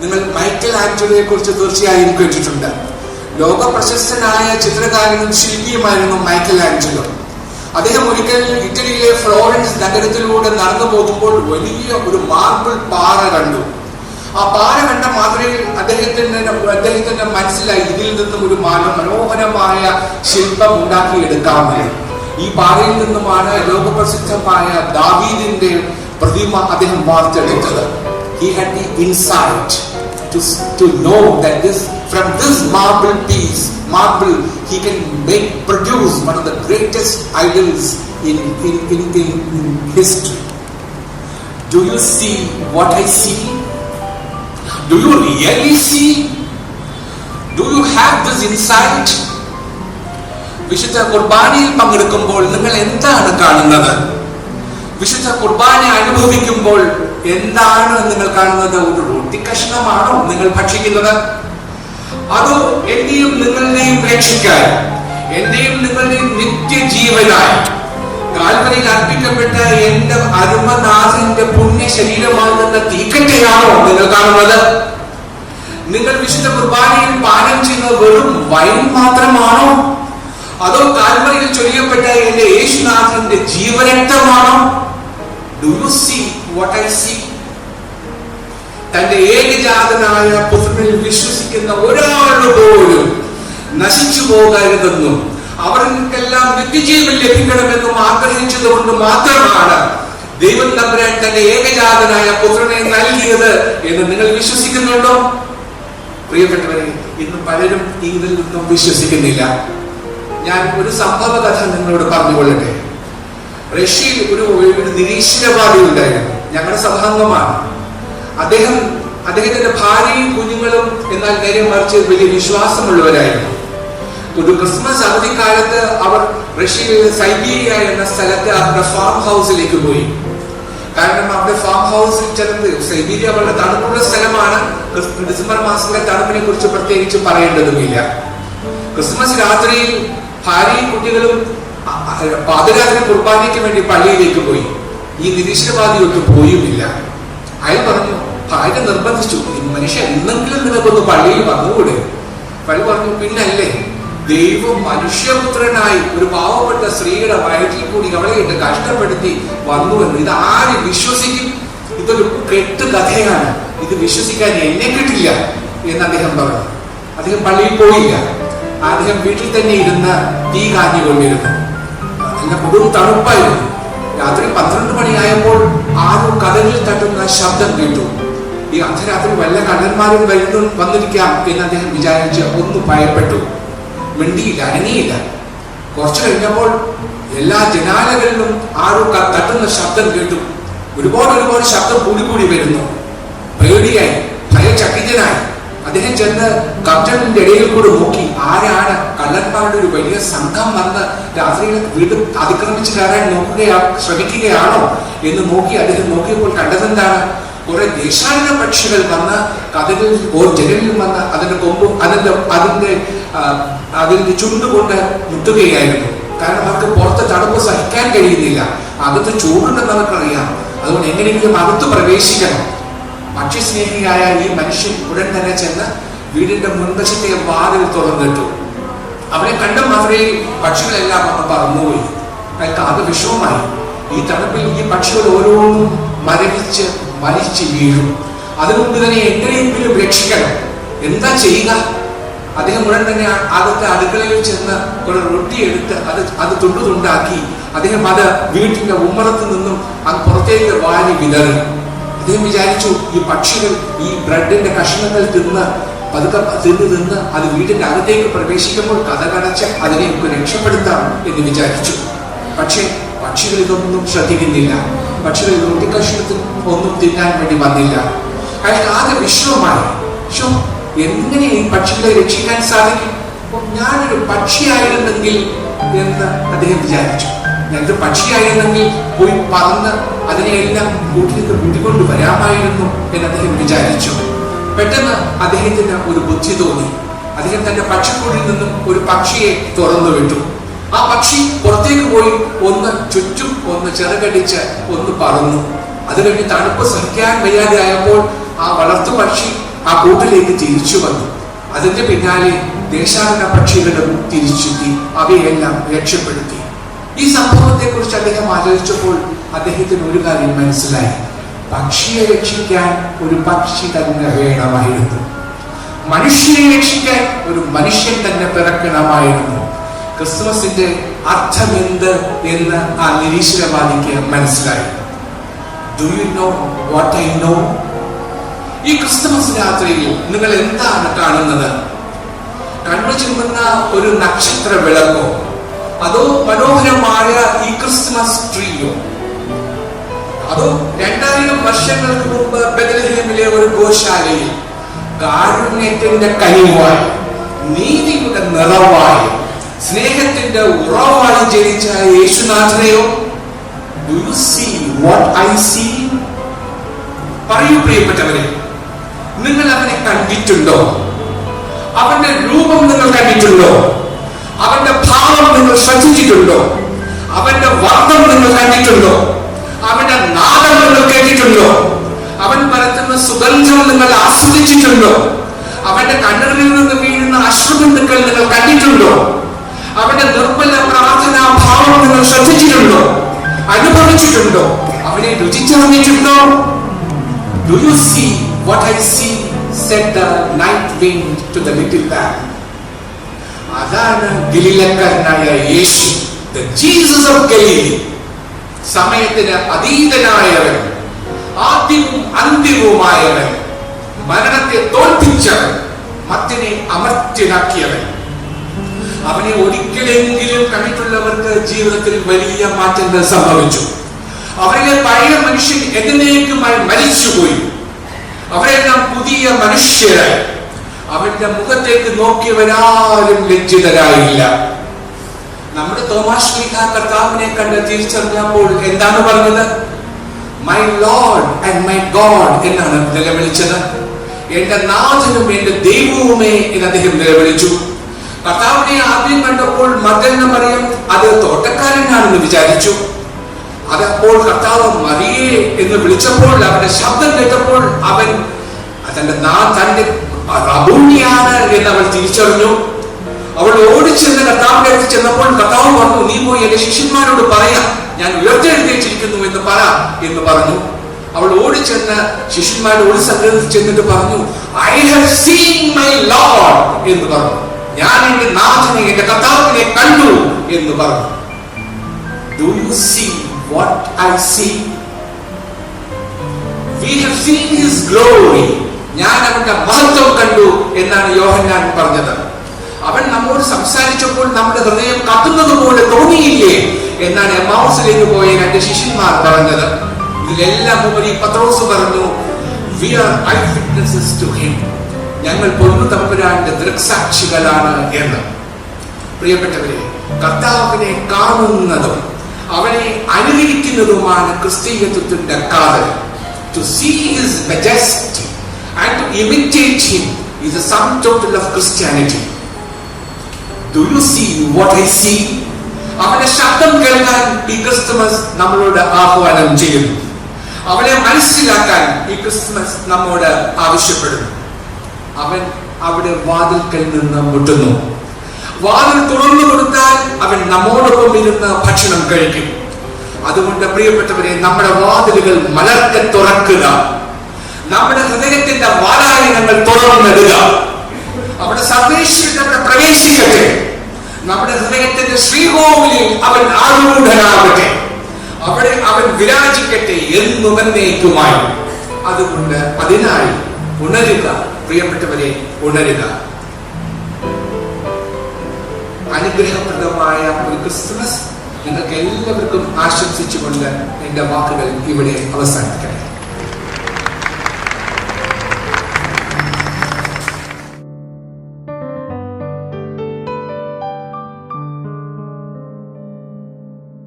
നിങ്ങൾ മൈക്കൽ ആന്റണിയെ കുറിച്ച് തീർച്ചയായും കേട്ടിട്ടുണ്ട്. ലോക പ്രശസ്തനായ ചിത്രകാരനും ശില്പിയുമായിരുന്നു മൈക്കൽ ആഞ്ചലോ അദ്ദേഹം ഒരിക്കൽ ഇറ്റലിയിലെ ഫ്ലോറൻസ് നഗരത്തിലൂടെ നടന്നു പോകുമ്പോൾ വലിയ ഒരു മാർബിൾ പാറ കണ്ടു. ആ പാറ കണ്ട മാത്രയിൽ അദ്ദേഹത്തിന്റെ അദ്ദേഹത്തിന്റെ മനസ്സിലായി ഇതിൽ നിന്നും ഒരു മാന- മനോഹരമായ ശില്പം ഉണ്ടാക്കിയെടുക്കാമെന്ന് ഈ പാറയിൽ നിന്നുമാണ് ലോകപ്രസിദ്ധമായ ദാവീദിന്റെ പ്രതിമ അദ്ദേഹം വാർത്തെടുത്തത്. He had the insight. To, to know that this from this marble piece marble he can make produce one of the greatest idols in, in, in, in, history do you see what i see do you really see do you have this insight വിശുദ്ധ കുർബാനയിൽ പങ്കെടുക്കുമ്പോൾ നിങ്ങൾ എന്താണ് കാണുന്നത് വിശുദ്ധ കുർബാന അനുഭവിക്കുമ്പോൾ എന്താണ് നിങ്ങൾ കാണുന്നത്? ഒരു റൊട്ടി കഷ്ണമാണോ നിങ്ങൾ ഭക്ഷിക്കുന്നത്. അത് എന്റെയും നിങ്ങളുടെയും രക്ഷിക്കാൻ എന്റെയും നിങ്ങളുടെയും നിത്യജീവനായി. കാൽവരിയിൽ അർപ്പിക്കപ്പെട്ട എന്റെ അരുമനാഥന്റെ പുണ്യ ശരീരമാകുന്ന തീക്കറ്റയാണോ നിങ്ങൾ കാണുന്നത്? നിങ്ങൾ വിശുദ്ധ കുർബാനയിൽ പാനം ചെയ്യുന്ന വെറും വൈൻ മാത്രമാണോ? അതോ കാൽവരിയിൽ ചൊരിയപ്പെട്ട എന്റെ യേശുനാഥന്റെ ജീവരക്തമാണോ? Do you see what I see തന്റെ ഏകജാതനായ പുത്രനിൽ വിശ്വസിക്കുന്ന ഒരാൾ പോലും നശിച്ചു പോകരുതെന്നും അവർക്കെല്ലാം നിത്യജീവൻ ലഭിക്കണമെന്നും ആഗ്രഹിച്ചത് കൊണ്ട് മാത്രമാണ് ദൈവം തമ്പുരാൻ തന്റെ ഏകജാതനായ പുത്രനെ നൽകിയത് എന്ന് നിങ്ങൾ വിശ്വസിക്കുന്നുണ്ടോ? പ്രിയപ്പെട്ടവരെ ഇന്ന് പലരും ഇതിൽ നിന്നും വിശ്വസിക്കുന്നില്ല. ഞാൻ ഒരു സംഭവ കഥ നിങ്ങളോട് പറഞ്ഞുകൊള്ളട്ടെ. റഷ്യയിൽ ഒരു ഒരു നിരീശ്വരവാദി ഉണ്ടായിരുന്നു. ഞങ്ങളുടെ സഭാംഗമാണ് അദ്ദേഹം അദ്ദേഹത്തിന്റെ ഭാര്യയും കുഞ്ഞുങ്ങളും എന്നാൽ നേരെ മറിച്ച് വലിയ വിശ്വാസമുള്ളവരായിരുന്നു. ഒരു ക്രിസ്മസ് അവധിക്കാലത്ത് അവർ റഷ്യയിലെ സൈബീരിയ എന്ന സ്ഥലത്ത് അവരുടെ ഫാം ഹൗസിലേക്ക് പോയി. കാരണം അവിടെ ഫാം ഹൗസിൽ ചെന്നത് സൈബീരിയ വളരെ തണുപ്പുള്ള സ്ഥലമാണ്. ഡിസംബർ മാസത്തിലെ തണുപ്പിനെ കുറിച്ച് പ്രത്യേകിച്ച് പറയേണ്ടതുമില്ല. ക്രിസ്മസ് രാത്രിയിൽ ഭാര്യയും കുട്ടികളും പാതിരാത്രി കുർബാനയ്ക്ക് വേണ്ടി പള്ളിയിലേക്ക് പോയി. ഈ നിരീശ്വരവാദി ഒട്ട് പോയുമില്ല. അയാൾ പറഞ്ഞു ഭാര്യ നിർബന്ധിച്ചു. "ഈ മനുഷ്യൻ എന്നെങ്കിലും നിനക്കൊന്ന് പള്ളിയിൽ വന്നുകൂടെ? പള്ളി പറഞ്ഞു പിന്നല്ലേ. ദൈവം മനുഷ്യപുത്രനായി ഒരു പാവപ്പെട്ട സ്ത്രീയുടെ വയറ്റിൽ കൂടി അവളെ ഇട്ട് കഷ്ടപ്പെടുത്തി വന്നു എന്ന് ഇത് ആര് വിശ്വസിക്കും? ഇതൊരു കെട്ട് കഥയാണ്. ഇത് വിശ്വസിക്കാൻ എന്നെ കിട്ടില്ല. എന്ന് അദ്ദേഹം പറഞ്ഞു. അദ്ദേഹം പള്ളിയിൽ പോയില്ല. അദ്ദേഹം വീട്ടിൽ തന്നെ ഇരുന്ന് തീ കാഞ്ഞുകൊണ്ടിരുന്നു. നല്ല കൊടും തണുപ്പായിരുന്നു. രാത്രി പന്ത്രണ്ട് മണിയായപ്പോൾ ആരും കടലിൽ തട്ടുന്ന ശബ്ദം കേട്ടു. ഈ അർദ്ധരാത്രി വല്ല കടന്മാരും വരുന്നു വന്നിരിക്കാം എന്ന് അദ്ദേഹം വിചാരിച്ച് ഒന്ന് ഭയപ്പെട്ടു. മിണ്ടിയില്ല അനങ്ങിയില്ല. കുറച്ചു കഴിഞ്ഞപ്പോൾ എല്ലാ ജനാലകളിലും ആരും തട്ടുന്ന ശബ്ദം കേട്ടു. ഒരുപാട് ഒരുപാട് ശബ്ദം കൂടി കൂടി വരുന്നു. പേടിയായി ഭയചകിതനായി. അദ്ദേഹം ചെന്ന് കർട്ടനിന്റെ ഇടയിൽ കൂടെ നോക്കി. കള്ളന്മാരുടെ ഒരു വലിയ സംഘം വന്ന് രാത്രിയിൽ വീട് അതിക്രമിച്ച് കയറാൻ നോക്കുകയാ ശ്രമിക്കുകയാണോ എന്ന് നോക്കി അദ്ദേഹം നോക്കിയപ്പോൾ കണ്ടതെന്താണ്? കുറെ ദേശാടന പക്ഷികൾ വന്ന് കതിരിൽ ജനലിൽ വന്ന് അതിന്റെ കൊമ്പ് അതിന്റെ അതിന്റെ അതിന്റെ ചുണ്ടുകൊണ്ട് മുട്ടുകയായിരുന്നു. കാരണം അവർക്ക് പുറത്ത് തണുപ്പ് സഹിക്കാൻ കഴിയുന്നില്ല. അകത്ത് ചൂടുണ്ടെന്ന് അവർക്കറിയാം. അതുകൊണ്ട് എങ്ങനെയെങ്കിലും അകത്ത് പ്രവേശിക്കണം. ഭക്ഷ്യസ്നേഹിയായ ഈ മനുഷ്യൻ ഉടൻ തന്നെ ചെന്ന് വീടിന്റെ മുൻവശത്തെ വാതിൽ തുറന്നിട്ടു. അവനെ കണ്ട മാത്രമേ പക്ഷികളെല്ലാം അങ്ങ് പറന്നുപോയി. ആകെ വിഷമമായി. ഈ തണുപ്പിൽ ഈ പക്ഷികൾ ഓരോന്നും മരവിച്ച് മരിച്ച് വീഴും. അതുകൊണ്ട് തന്നെ എങ്ങനെയെങ്കിലും രക്ഷിക്കണം. എന്താ ചെയ്യുക? അദ്ദേഹം ഉടൻ തന്നെ അകത്തെ അടുക്കളയിൽ ചെന്ന് ഒരു റൊട്ടി എടുത്ത് അത് അത് തുണ്ടു തുണ്ടാക്കി അദ്ദേഹം അത് വീട്ടിന്റെ ഉമ്മറത്ത് നിന്നും അത് പുറത്തേക്ക് വാരി വിതറി. അദ്ദേഹം വിചാരിച്ചു ഈ പക്ഷികൾ ഈ ബ്രെഡിന്റെ കഷ്ണങ്ങൾ തിന്ന് പതുക്കെ തിന്ന് തിന്ന് അത് വീടിന്റെ അകത്തേക്ക് പ്രവേശിക്കുമ്പോൾ കഥ കടച്ച് അതിനെ നമുക്ക് രക്ഷപ്പെടുത്താം എന്ന് വിചാരിച്ചു. പക്ഷേ പക്ഷികൾ ഇതൊന്നും ശ്രദ്ധിക്കുന്നില്ല. പക്ഷികൾ റൊട്ടി കഷ്ണത്തിൽ ഒന്നും തിന്നാൻ വേണ്ടി വന്നില്ല. അയാൾക്ക് ആകെ വിശ്വമായി ശോ, എങ്ങനെ ഈ പക്ഷികളെ രക്ഷിക്കാൻ സാധിക്കും? ഞാനൊരു പക്ഷിയായിരുന്നെങ്കിൽ എന്ന് അദ്ദേഹം വിചാരിച്ചു. ഞാനൊരു പക്ഷിയായിരുന്നെങ്കിൽ പോയി പറന്ന് അതിനെയെല്ലാം കൂട്ടിലേക്ക് കൂട്ടിക്കൊണ്ട് വരാമായിരുന്നു എന്ന് അദ്ദേഹം വിചാരിച്ചു. പെട്ടെന്ന് അദ്ദേഹത്തിന് ഒരു ബുദ്ധി തോന്നി. അദ്ദേഹം തന്റെ പക്ഷിക്കൂടിൽ നിന്നും ഒരു പക്ഷിയെ തുറന്നു വിട്ടു. ആ പക്ഷി പുറത്തേക്ക് പോയി ഒന്ന് ചുറ്റും ഒന്ന് ചെറുകടിച്ച് ഒന്ന് പറന്നു. അത് കഴിഞ്ഞ് തണുപ്പ് സഹിക്കാൻ വയ്യാതെ ആയപ്പോൾ ആ വളർത്തു പക്ഷി ആ കൂട്ടിലേക്ക് തിരിച്ചു വന്നു. അതിന്റെ പിന്നാലെ ദേശാടന പക്ഷികളും തിരിച്ചെത്തി അവയെല്ലാം രക്ഷപ്പെടുത്തി. ഈ സംഭവത്തെ കുറിച്ച് അദ്ദേഹം ആലോചിച്ചപ്പോൾ അദ്ദേഹത്തിന് ഒരു കാര്യം മനസ്സിലായി. പക്ഷിയെ രക്ഷിക്കാൻ ഒരു പക്ഷി തന്നെ വേണമായിരുന്നു. മനുഷ്യനെ രക്ഷിക്കാൻ ഒരു മനുഷ്യൻ തന്നെ പിറക്കണമായിരുന്നു. ക്രിസ്മസിന്റെ അർത്ഥമെന്ത് എന്ന് ആ നിരീശ്വരവാദിക്ക് മനസ്സിലായി. Do you know what I know ഈ ക്രിസ്തുമസ് രാത്രിയിൽ നിങ്ങൾ എന്താണ് കാണുന്നത്? കണ്ണു ചിമ്മുന്ന ഒരു നക്ഷത്ര വിളക്കോ അതോ മനോഹരമായ ഈ ക്രിസ്മസ് ട്രീയോ? അതോ രണ്ടായിരം വർഷങ്ങൾക്ക് മുമ്പ് ബദലഹീമിലെ ഒരു ഗോശാലയിൽ കാരുണ്യത്തിന്റെ കനിവായി നീതിയുടെ നിറവായി സ്നേഹത്തിന്റെ ഉറവായി ജനിച്ച യേശുനാഥനെയോ? ഡു വാട്ട് ഐ സീ പറയൂ പ്രിയപ്പെട്ടവരെ നിങ്ങൾ അവനെ കണ്ടിട്ടുണ്ടോ? അവന്റെ രൂപം നിങ്ങൾ കണ്ടിട്ടുണ്ടോ? അവന്റെ ഭാവം നിങ്ങൾ ശ്രദ്ധിച്ചിട്ടുണ്ടോ? അവന്റെ വർണം നിങ്ങൾ കണ്ടിട്ടുണ്ടോ? അവന്റെ നാദം നിങ്ങൾ കേട്ടിട്ടുണ്ടോ അവൻ പരത്തുന്ന സുഗന്ധം നിങ്ങൾ ആസ്വദിച്ചിട്ടുണ്ടോ അവന്റെ കണ്ണുകളിൽ നിന്ന് വീഴുന്ന അശ്രുബന്ധുക്കൾ നിങ്ങൾ കണ്ടിട്ടുണ്ടോ അവന്റെ നിർബല പ്രാർത്ഥനാ ഭാവം നിങ്ങൾ ശ്രദ്ധിച്ചിട്ടുണ്ടോ അനുഭവിച്ചിട്ടുണ്ടോ അവനെ രുചിച്ചറിഞ്ഞിട്ടുണ്ടോ do you see what I see? Said the night wind to the little lamb. അതാണ് ഗലീലക്കാരനായ യേശു ദ ജീസസ് ഓഫ് Galilee. സമയത്തിന് അതീതനായവൻ ആദ്യവും അന്ത്യവുമായവൻ മരണത്തെ തോൽപ്പിച്ചവൻ മത്തിനെ അമർത്തിനാക്കിയവൻ അവനെ ഒരിക്കലെങ്കിലും കണ്ടിട്ടുള്ളവർക്ക് ജീവിതത്തിൽ വലിയ മാറ്റങ്ങൾ സംഭവിച്ചു. അവരിലെ പഴയ മനുഷ്യൻ എന്നേക്കുമായി മരിച്ചുപോയി. അവരെല്ലാം പുതിയ മനുഷ്യരായി. അവന്റെ മുഖത്തേക്ക് നോക്കിയവരാരും ലജ്ജിതരായില്ല. നമ്മുടെ തോമാസ് ലീഹ കർത്താവിനെ കണ്ട് തിരിച്ചറിഞ്ഞപ്പോൾ എന്താണ് പറഞ്ഞത്? My Lord and my God എന്നാണ് നിലവിളിച്ചത് എന്റെ നാഥനും എന്റെ ദൈവവുമേ എന്ന് അദ്ദേഹം നിലവിളിച്ചു. കർത്താവിനെ ആദ്യം കണ്ടപ്പോൾ മകൻ പറയും അത് തോട്ടക്കാരനാണെന്ന് വിചാരിച്ചു. അതപ്പോൾ കർത്താവ് മറിയേ എന്ന് വിളിച്ചപ്പോൾ അവന്റെ ശബ്ദം കേട്ടപ്പോൾ അവൻ തന്റെ നാ തന്റെ റബൂണിയാണ് എന്ന് അവൾ തിരിച്ചറിഞ്ഞു. അവൾ ഓടിച്ചെന്ന് കർത്താവിന്റെ അടുത്ത് ചെന്നപ്പോൾ കർത്താവ് പറഞ്ഞു നീ പോയി എന്റെ ശിഷ്യന്മാരോട് പറയാ ഞാൻ ഉയർത്തെഴുന്നേറ്റിരിക്കുന്നു എന്ന് പറ എന്ന് പറഞ്ഞു. അവൾ ഓടിച്ചെന്ന് ശിഷ്യന്മാരുടെ സംഘത്തിൽ ചെന്നിട്ട് പറഞ്ഞു I have seen my Lord എന്ന് പറഞ്ഞു. ഞാൻ എന്റെ നാഥനെ എന്റെ കർത്താവിനെ കണ്ടു എന്ന് പറഞ്ഞു. Do you see what I see we have seen his glory ഞാൻ അവന്റെ മഹത്വം കണ്ടു എന്നാണ് യോഹന്നാൻ പറഞ്ഞത്. അവൻ നമ്മോട് സംസാരിച്ചപ്പോൾ നമ്മുടെ ഹൃദയം കത്തുന്നത് പോലെ തോന്നിയില്ലേ? എന്നാണ് എമാവസിലേക്ക് പോയ രണ്ട് ശിഷ്യന്മാർ പറഞ്ഞത്. ഇതിലെല്ലാം ഉപരി പത്രോസ് പറഞ്ഞു we are eyewitnesses to him ഞങ്ങൾ പൊന്നു തമ്പുരാന്റെ ദൃക്സാക്ഷികളാണ് എന്ന്. പ്രിയപ്പെട്ടവരെ കർത്താവിനെ കാണുന്നതും അവനെ അനുകരിക്കുന്നതുമാണ് ക്രിസ്തീയത്വത്തിന്റെ കാതൽ. To see his majesty and to imitate him is a sum total of Christianity. Do you see what I see? അവന്റെ ശബ്ദം കേൾക്കാൻ ഈ ക്രിസ്തുമസ് നമ്മളോട് ആഹ്വാനം ചെയ്യുന്നു. അവനെ മനസ്സിലാക്കാൻ ഈ ക്രിസ്തുമസ് നമ്മോട് ആവശ്യപ്പെടുന്നു. അവൻ അവിടെ വാതിൽക്കൽ നിന്ന് മുട്ടുന്നു. വാതിൽ തുറന്നു കൊടുത്താൽ അവൻ നമ്മോടൊപ്പം ഇരുന്ന് ഭക്ഷണം കഴിക്കും. അതുകൊണ്ട് പ്രിയപ്പെട്ടവരെ നമ്മുടെ വാതിലുകൾ മലർക്കെ തുറക്കുക. നമ്മുടെ ഹൃദയത്തിന്റെ വാരായണങ്ങൾ തുറന്നിടുക. അവിടെ പ്രവേശിക്കട്ടെ. നമ്മുടെ ഹൃദയത്തിന്റെ ശ്രീകോവിലിൽ അവൻ ആരൂഢനാകട്ടെ അവിടെ അവൻ വിരാജിക്കട്ടെ എന്നും എന്നേക്കുമായി. അതുകൊണ്ട് അതിനായി ഉണരുക. പ്രിയപ്പെട്ടവരെ ഉണരുക. അനുഗ്രഹപ്രദമായ ഒരു ക്രിസ്മസ് നിങ്ങൾക്ക് എല്ലാവർക്കും ആശംസിച്ചുകൊണ്ട് എന്റെ വാക്കുകൾ ഇവിടെ അവസാനിക്കട്ടെ